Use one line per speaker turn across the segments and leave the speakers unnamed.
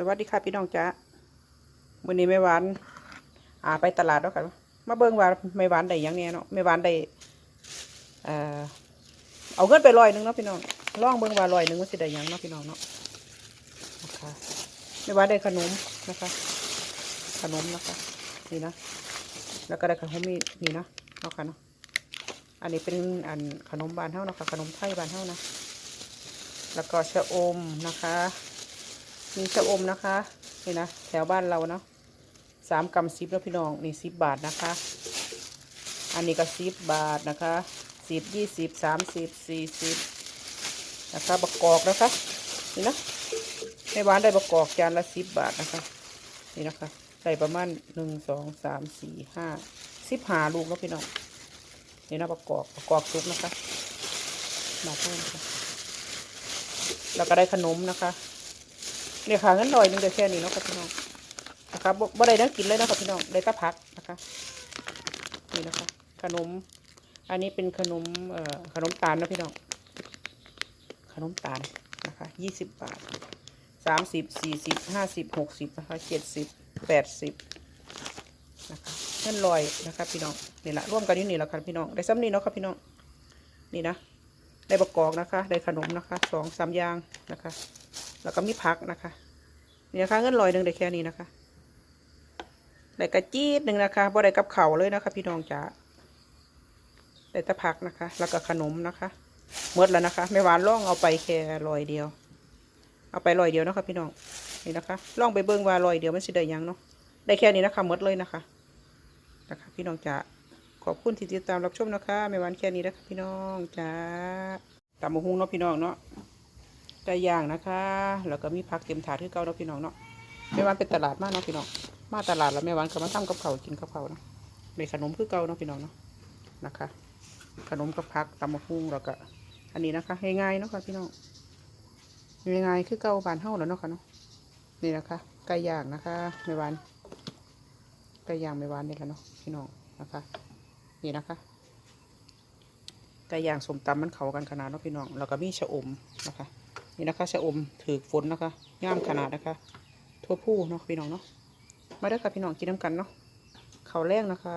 สวัสดีค่ะพี่น้องจ๊ะวันนี้ไม่หวานอ่าไปตลาดแล้วค่ะมาเบิ่งว่าไม่หวานได้ยังเนี่ยเนาะไม่หวานได้เอ่อเอาเงินไปร้อยหนึงเนาะพี่น้องลองเบิ่งว่าร้อยหนึงมันสิได้ยังเนาะพี่น้องเนาะนะคะไม่หวานได้ขนมนะคะ ขนมนะคะนี่นะแล้วก็ได้ขนมมีนี่นะเนาะค่ะเนาะอันนี้เป็นอันขนมบานเท่านะคะขนมไทยบานเท่านะ แล้วก็ชะอมนะคะ มีชะอมนะคะ นี่นะ แถวบ้านเราเนาะสามกำซิบแล้วพี่น้อง นี่สิบบาทนะคะ อันนี้ก็สิบบาทนะคะสิบยี่สิบสามสิบสี่สิบนะคะบะกอกนะคะ นี่นะให้หวานได้บะกอกจานละสิบบาทนะคะ นี่นะคะใส่ประมาณหนึ่งสองสามสี่ห้าสิบหาลูกแล้วพี่น้องนี่นะบะกอกบะกอกซุกนะคะมาเพิ่มค่ะแล้วก็ได้ขนมนะคะ เนี่ยค่ะเงินลอยหนึงได้แค่นี้เนาะค่ะพี่น้องนะคะบ่บ่ได้นักกินเลยนะคะพี่น้องได้ตะพักนะคะนี่นะคะ ขนม อันนี้เป็นขนมเอ่อขนมตาลนะพี่น้องขนมตาลนะคะยี่สิบบาทสามสิบสี่สิบห้าสิบหกสิบนะคะเจ็ดสิบแปดสิบนะคะเงินลอยนะคะพี่น้องนี่แหละร่วมกันอยู่นี่แหละค่ะพี่น้องได้ซ้ำนี่เนาะค่ะพี่น้องนี่นะได้บะกอกนะคะได้ขนมนะคะสองสามอย่างนะคะ แล้วก็มีผักนะคะนี่นะคะเงินลอยหนึ่งได้แค่นี้นะคะได้กระจี๊ดหนึ่งนะคะบ่ได้กับเข่าเลยนะคะ พี่น้องจ๋าได้แต่ผักนะคะ แล้วก็ขนมนะคะเมื่อแล้วนะคะ ไม่หวานล่องเอาไปแค่ลอยเดียว เอาไปลอยเดียวนะคะ พี่น้องนี่นะคะล่องไปเบิ้งว่าลอยเดียวมันสิได้ยังเนาะได้แค่นี้นะคะหมดเลยนะคะนะคะ พี่น้องจ๋าขอบคุณที่ติดตามรับชมนะคะ ไม่หวันแค่นี้นะคะพี่น้องจ้าตำมะฮุงเนาะพี่น้องเนาะ ไก่ย่างนะคะ แล้วก็มีผักเต็มถาดที่เก่าเนาะพี่น้องเนาะแม่วันเป็นตลาดมากเนาะพี่น้อง มาตลาดแล้วแม่วันก็มาทำกับเขากินกับเขาเนาะในขนมคือเก่าเนาะพี่น้องเนาะนะคะ ขนมกับผักตำมะฮุงแล้วก็อันนี้นะคะง่ายๆเนาะค่ะพี่น้องง่ายๆคือเก่าบานเฮาแล้วเนาะค่ะเนาะนี่นะคะ ไก่ย่างนะคะแม่วันไก่ย่างแม่วันนี่แหละเนาะพี่น้องนะคะ นี่นะคะไก่ย่างสมตำมันเข้ากันขนาดเนาะพี่น้องแล้วก็มีชะอมนะคะ นี่นะคะชะอมถือฝนนะคะย่ามขนาดนะคะ ทั่วผู้เนาะพี่น้องเนาะมาได้ค่ะพี่น้องกินน้ำกันเนาะเขาแรงนะคะ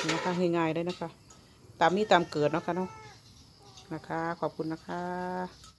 นี่นะคะง่ายๆได้นะคะ ตามนี้ตามเกิดเนาะค่ะเนาะนะคะ ขอบคุณนะคะ